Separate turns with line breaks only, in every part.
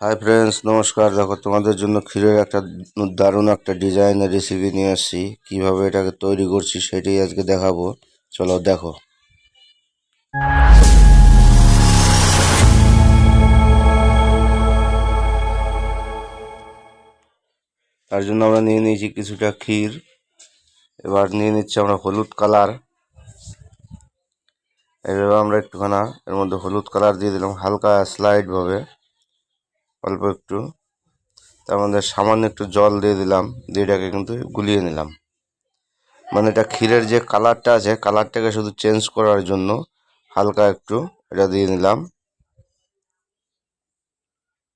Hi friends নমস্কার। দেখো, তোমাদের জন্য ক্ষীরের একটা দারুণ একটা ডিজাইনের রেসিপি নিয়ে আসছি। কীভাবে এটাকে তৈরি করছি সেটাই আজকে দেখাবো। চলো, দেখো। তার জন্য আমরা নিয়ে নিয়েছি কিছুটা ক্ষীর। এবার নিয়ে নিচ্ছি আমরা হলুদ কালার। এভাবে আমরা একটুখানা এর মধ্যে হলুদ কালার দিয়ে দিলাম, হালকা স্লাইড ভাবে। অল্প একটু। তার মধ্যে সামান্য একটু জল দিয়ে দিলাম, দিয়ে এটাকে কিন্তু গুলিয়ে নিলাম। মানে এটা ক্ষীরের যে কালারটা আছে, কালারটাকে শুধু চেঞ্জ করার জন্য হালকা একটু এটা দিয়ে নিলাম।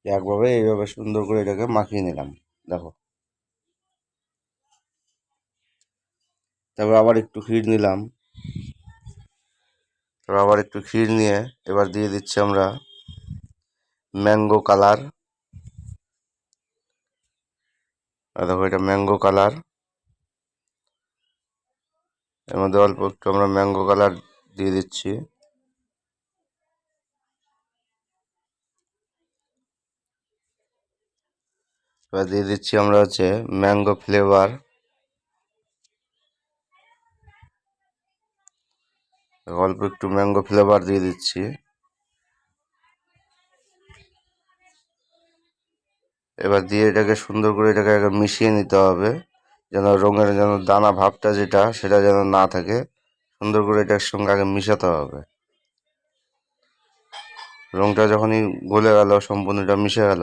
একভাবে এইভাবে সুন্দর করে এটাকে মাখিয়ে নিলাম, দেখো। তারপর আবার একটু ক্ষীর নিলাম। তারপর আবার একটু ক্ষীর নিয়ে এবার দিয়ে দিচ্ছি আমরা ম্যাঙ্গো কালার। আর দেখো এটা ম্যাঙ্গো কালারের মধ্যে অল্প একটু আমরা ম্যাঙ্গো কালার দিয়ে দিচ্ছি। এবার দিয়ে দিচ্ছি আমরা হচ্ছে ম্যাঙ্গো ফ্লেভার অল্প একটু ম্যাঙ্গো ফ্লেভার দিয়ে দিচ্ছি। এবার দিয়ে এটাকে সুন্দর করে এটাকে আগে মিশিয়ে নিতে হবে, যেন রঙের যেন দানা ভাবটা যেটা, সেটা যেন না থাকে। সুন্দর করে এটার সঙ্গে আগে মিশাতে হবে। রঙটা যখনই গলে গেল সম্পূর্ণ এটা মিশে গেল,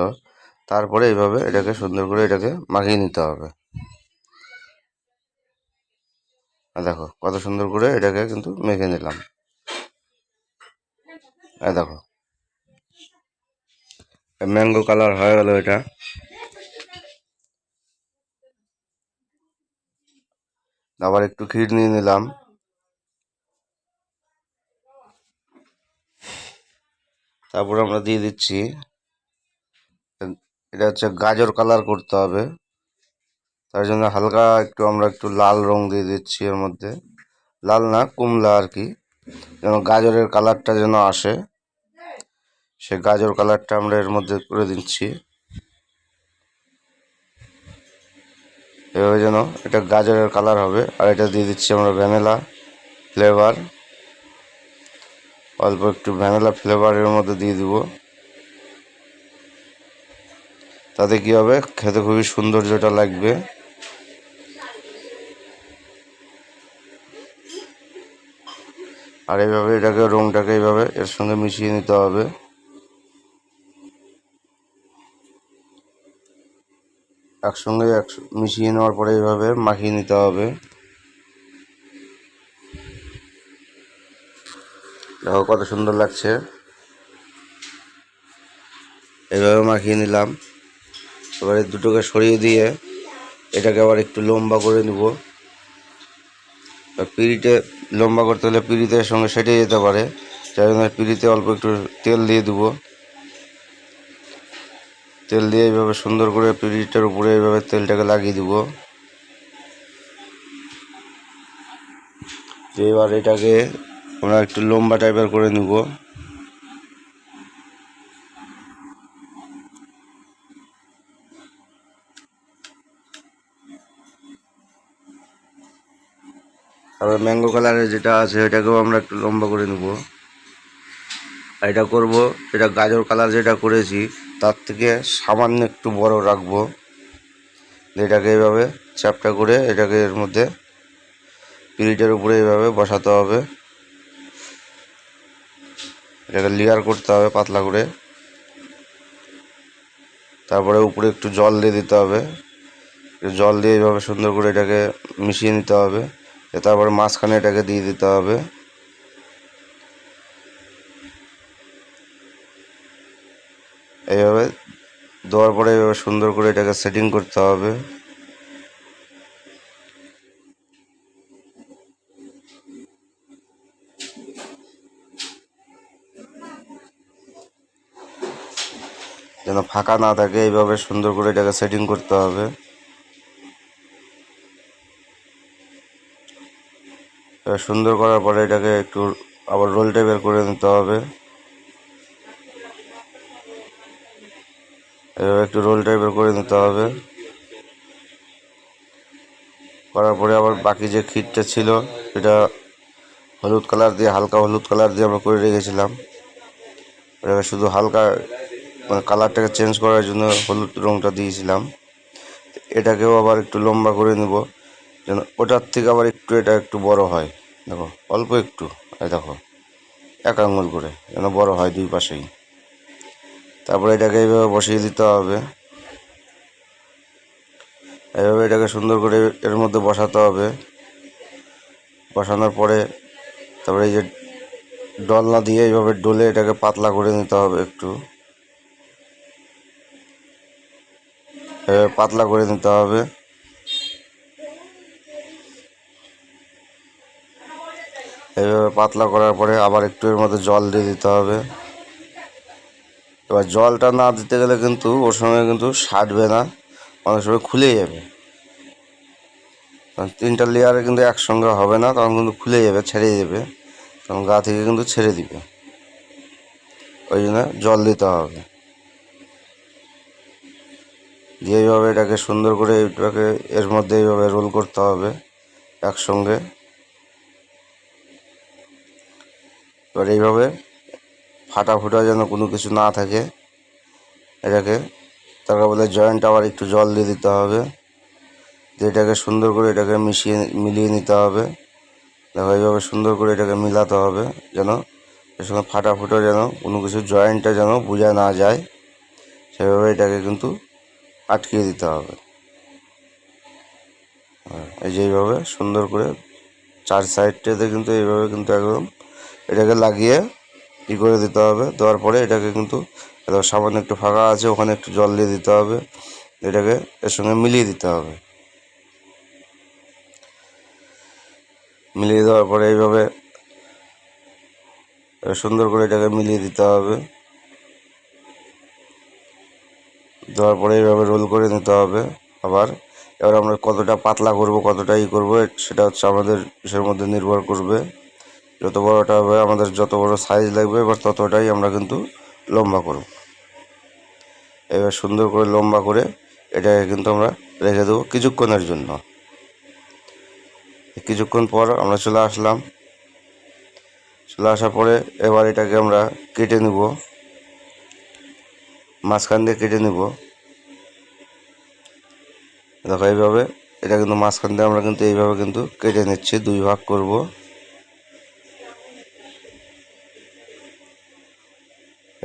তারপরে এইভাবে এটাকে সুন্দর করে এটাকে মাখিয়ে নিতে হবে। দেখো, কত সুন্দর করে এটাকে কিন্তু মেখে নিলাম। দেখো ম্যাঙ্গো কালার হয়ে গেল এটা। আবার একটু ক্ষীর নিয়ে নিলাম। তারপর আমরা দিয়ে দিচ্ছি। এটা হচ্ছে গাজর কালার করতে হবে। তার জন্য হালকা একটু আমরা একটু লাল রং দিয়ে দিচ্ছি এর মধ্যে। লাল না, কুমলা আর কি। যেন গাজরের কালারটা যেন আসে। সে গাজর কালারটা আমরা এর মধ্যে করে দিচ্ছি। এভাবে যেন এটা গাজরের কালার হবে। আর এটা দিয়ে দিচ্ছি আমরা ভ্যানিলা ফ্লেভার। অল্প একটু ভ্যানিলা ফ্লেভারের মধ্যে দিয়ে দিব। তাতে কি হবে? খেতে খুবই সৌন্দর্যটা লাগবে। আর এইভাবে এটাকে রংটাকে এইভাবে এর সঙ্গে মিশিয়ে নিতে হবে। একসঙ্গে এক, মিশিয়ে নেওয়ার পরে এইভাবে মাখিয়ে নিতে হবে। দেখো কত সুন্দর লাগছে। এইভাবে মাখিয়ে নিলাম। এবারে দুটোকে সরিয়ে দিয়ে এটাকে আবার একটু লম্বা করে নিব। পিড়িতে লম্বা করতে হলে পিড়িতে সঙ্গে সেটে যেতে পারে। যাই জন্য পিড়িতে অল্প একটু তেল দিয়ে দেবো। তেল দিয়ে এইভাবে সুন্দর করে পিড়িটার উপরে এইভাবে তেলটাকে লাগিয়ে দিব। এবার এটাকে আমরা একটু লম্বা টাইপের করে নিব। তারপর ম্যাঙ্গো কালারের যেটা আছে, এটাকেও আমরা একটু লম্বা করে নেব। এটা করব, এটা গাজর কালার যেটা করেছি তার থেকে সামান্য একটু বড় রাখব। এটাকে এইভাবে চ্যাপটা করে এটাকে এর মধ্যে পিরিটের উপরে এইভাবে বসাতে হবে। এটাকে লেয়ার করতে হবে পাতলা করে। তারপরে উপরে একটু জল দিয়ে দিতে হবে। জল দিয়ে এইভাবে সুন্দর করে এটাকে মিশিয়ে নিতে হবে। তারপরে মাঝখানে এটাকে দিয়ে দিতে হবে। এইভাবে দেওয়ার পরে এভাবে সুন্দর করে এটাকে সেটিং করতে হবে। যেন ফাঁকা না থাকে, এইভাবে সুন্দর করে এটাকে সেটিং করতে হবে। সুন্দর করার পরে এটাকে একটু আবার রোল টাইপের করে নিতে হবে। এভাবে একটু রোল টাইপের করে নিতে হবে। করার পরে আবার বাকি যে ক্ষীরটা ছিল, সেটা হলুদ কালার দিয়ে, হালকা হলুদ কালার দিয়ে আমরা করে রেখেছিলাম। এটাকে শুধু হালকা মানে কালারটাকে চেঞ্জ করার জন্য হলুদ রঙটা দিয়েছিলাম। এটাকেও আবার একটু লম্বা করে নেব, যেন ওটার থেকে আবার একটু, এটা একটু বড় হয়। দেখো, অল্প একটু দেখো এক আঙুল করে, যেন বড় হয় দুই পাশেই। তারপরে এটাকে এইভাবে বসিয়ে দিতে হবে। এইভাবে এটাকে সুন্দর করে এর মধ্যে বসাতে হবে। বসানোর পরে তারপরে এই যে ডলনা দিয়ে এইভাবে ডলে এটাকে পাতলা করে নিতে হবে একটু। এভাবে পাতলা করে নিতে হবে। এইভাবে পাতলা করার পরে আবার একটু এর মধ্যে জল দিয়ে দিতে হবে। এবার জলটা না দিতে গেলে কিন্তু ওর সঙ্গে কিন্তু সাটবে না, অনেক সময় খুলে যাবে। কারণ তিনটা লেয়ারে কিন্তু একসঙ্গে হবে না, তখন কিন্তু খুলে যাবে ছেড়ে যাবে তখন গা থেকে কিন্তু ছেড়ে দিবে। ওই জন্য জল দিতে হবে। দিয়ে এইভাবে এটাকে সুন্দর করে এটাকে এর মধ্যে এইভাবে রোল করতে হবে একসঙ্গে। এবার এইভাবে ফাটা ফুটা যেন কোনো কিছু না থাকে। এটাকে তারপর বলে জয়েন্ট আবার একটু জল দিয়ে দিতে হবে। দিয়ে এটাকে সুন্দর করে এটাকে মিশিয়ে, মিলিয়ে নিতে হবে। দেখো এইভাবে সুন্দর করে এটাকে মিলাতে হবে যেন এর সঙ্গে ফাটা ফুটো যেন কোনো কিছু জয়েন্টটা যেন বোঝা না যায়। সেভাবে এটাকে কিন্তু আটকিয়ে দিতে হবে। এই যে এইভাবে সুন্দর করে চার সাইডটাতে কিন্তু এইভাবে কিন্তু একদম এটাকে লাগিয়ে ই করে দিতে হবে। দেওয়ার পরে এটাকে কিন্তু সামান্য একটু ফাঁকা আছে, ওখানে একটু জল দিয়ে দিতে হবে। এটাকে এর সঙ্গে মিলিয়ে দিতে হবে। মিলিয়ে দেওয়ার পরে এইভাবে সুন্দর করে এটাকে মিলিয়ে দিতে হবে। দেওয়ার পরে এইভাবে রোল করে নিতে হবে। আবার এবার আমরা কতটা পাতলা করব, কতটা ই করব, সেটা হচ্ছে আমাদের ইসের মধ্যে নির্ভর করবে। যত বড়টা হবে, আমাদের যত বড় সাইজ লাগবে, এবার ততটাই আমরা কিন্তু লম্বা করব। এবার সুন্দর করে লম্বা করে এটাকে কিন্তু আমরা রেখে দেবো কিছুক্ষণের জন্য। কিছুক্ষণ পর আমরা চলে আসলাম। চলে আসার পরে এবার এটাকে আমরা কেটে নিব। মাঝখান দিয়ে কেটে নেব। দেখো এইভাবে, এটা কিন্তু মাঝখান দিয়ে আমরা কিন্তু এইভাবে কিন্তু কেটে নিচ্ছি, দুই ভাগ করব।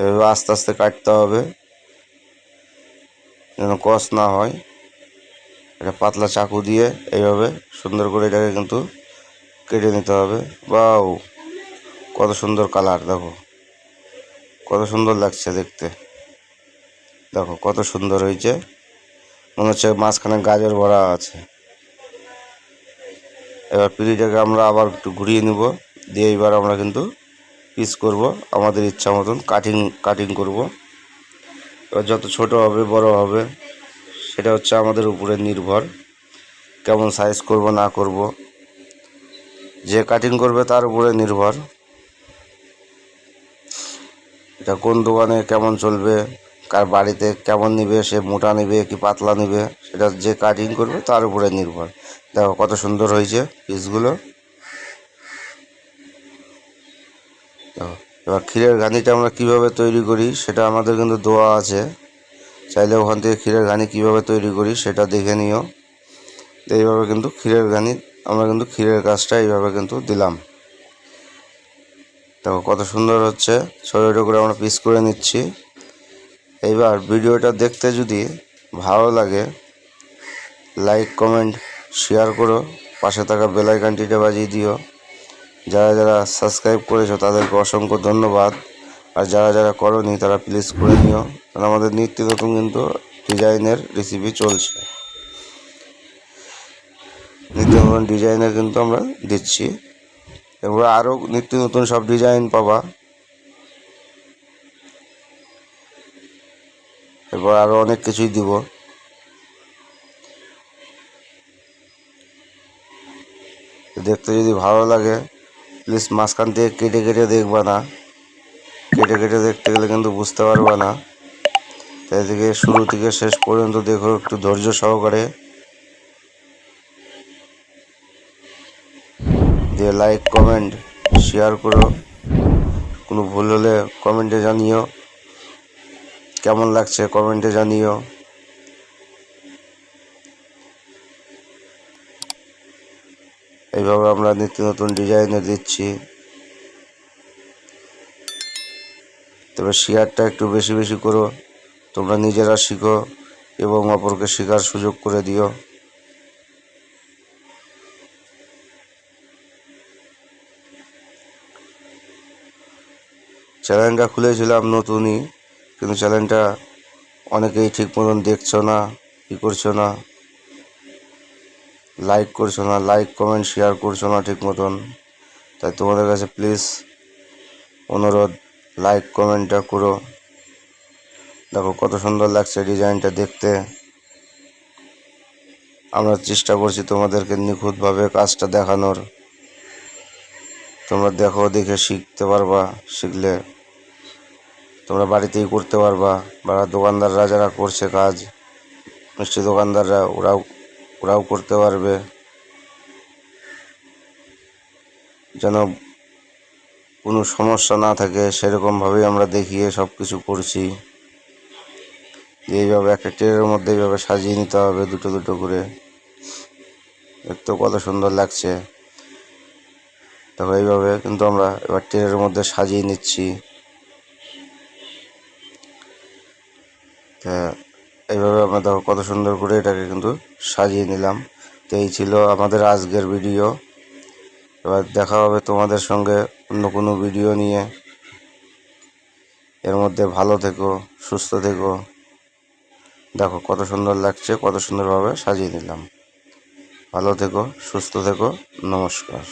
এভাবে আস্তে আস্তে কাটতে হবে, যেন কষ না হয়। এটা পাতলা চাকু দিয়ে এইভাবে সুন্দর করে এটাকে কিন্তু কেটে নিতে হবে। বাউ কত সুন্দর কালার, দেখো। কত সুন্দর লাগছে দেখতে। দেখো, কত সুন্দর হয়েছে। মনে হচ্ছে মাঝখানে গাজর ভরা আছে। এবার পিড়িটাকে আমরা আবার একটু ঘুরিয়ে নিব। দিয়ে এবার আমরা কিন্তু পিস করব, আমাদের ইচ্ছা মতন কাটিং কাটিং করব। এবার যত ছোট হবে, বড় হবে, সেটা হচ্ছে আমাদের উপরে নির্ভর, কেমন সাইজ করব, না করব। যে কাটিং করবে, তার উপরে নির্ভর। এটা কোন দোকানে কেমন চলবে, কার বাড়িতে কেমন নিবে, সে মোটা নিবে কি পাতলা নিবে, সেটা যে কাটিং করবে, তার উপরে নির্ভর। দেখো কত সুন্দর হয়েছে পিসগুলো দেখো এবার ক্ষীরের ঘানিটা আমরা কীভাবে তৈরি করি, সেটা আমাদের কিন্তু দোয়া আছে। চাইলে ওখান থেকে ক্ষীরের ঘানি কীভাবে তৈরি করি, সেটা দেখে নিও। এইভাবে কিন্তু ক্ষীরের ঘানি, আমরা কিন্তু ক্ষীরের কাজটা এইভাবে কিন্তু দিলাম। দেখো কত সুন্দর হচ্ছে ছোটো করে আমরা পিস করে নিচ্ছি। এইবার ভিডিওটা দেখতে যদি ভালো লাগে লাইক কমেন্ট শেয়ার করো, পাশে থাকা বেলাইকানটিটা বাজিয়ে দিও। যারা যারা সাবস্ক্রাইব করেছ, তাদেরকে অসংখ্য ধন্যবাদ। আর যারা যারা করনি, তারা প্লিজ করে নিও। কারণ আমাদের নিত্য নতুন কিন্তু ডিজাইনের রেসিপি চলছে। নিত্য নতুন ডিজাইনের কিন্তু আমরা দিচ্ছি। এরপরে আরও নিত্য নতুন সব ডিজাইন পাবা। এরপর আরও অনেক কিছুই দিব। দেখতে যদি ভালো লাগে প্লিজ মাঝখান থেকে কেটে কেটে দেখবা না। কেটে কেটে দেখতে গেলে কিন্তু বুঝতে পারবা না। তাই থেকে শুরু থেকে শেষ পর্যন্ত দেখো, একটু ধৈর্য সহকারে। দিয়ে লাইক কমেন্ট শেয়ার করো। কোনো ভুল হলে কমেন্টে জানিও। কেমন লাগছে কমেন্টে জানিও। এইভাবে আমরা নিত্য নতুন ডিজাইনে দিচ্ছি। তবে শেয়ারটা একটু বেশি বেশি করো। তোমরা নিজেরা শিখো এবং অপরকে শেখার সুযোগ করে দিও। চ্যানেলটা খুলেছিলাম নতুনই, কিন্তু চ্যানেলটা অনেকেই ঠিক মতন দেখছ না, ই করছ না। লাইক করছ না লাইক কমেন্ট শেয়ার করছ না ঠিক মতন। তাই তোমাদের কাছে প্লিজ অনুরোধ লাইক কমেন্টটা করো। দেখো কত সুন্দর লাগছে ডিজাইনটা দেখতে। আমরা চেষ্টা করছি তোমাদেরকে নিখুঁতভাবে কাজটা দেখানোর। তোমরা দেখো, দেখে শিখতে পারবা, শিখলে তোমরা বাড়িতেই করতে পারবা। বা দোকানদাররা যারা করছে কাজ, মিষ্টি দোকানদাররা, ওরাও ওরাও করতে পারবে। যেন কোনো সমস্যা না থাকে, সেরকমভাবেই আমরা দেখিয়ে সব কিছু করছি। এইভাবে একটা ট্রেনের মধ্যে এইভাবে সাজিয়ে নিতে হবে দুটো দুটো করে। দেখতে কত সুন্দর লাগছে। দেখো এইভাবে কিন্তু আমরা এবার ট্রেনের মধ্যে সাজিয়ে নিচ্ছি। তা এইভাবে আমরা দেখো কত সুন্দর করে এটাকে কিন্তু সাজিয়ে নিলাম। তো এই ছিল আমাদের আজকের ভিডিও। এবার দেখা হবে তোমাদের সঙ্গে অন্য কোনো ভিডিও নিয়ে। এর মধ্যে ভালো থেকো, সুস্থ থেকো। দেখো কত সুন্দর লাগছে, কত সুন্দরভাবে সাজিয়ে নিলাম। ভালো থেকো, সুস্থ থেকো, নমস্কার।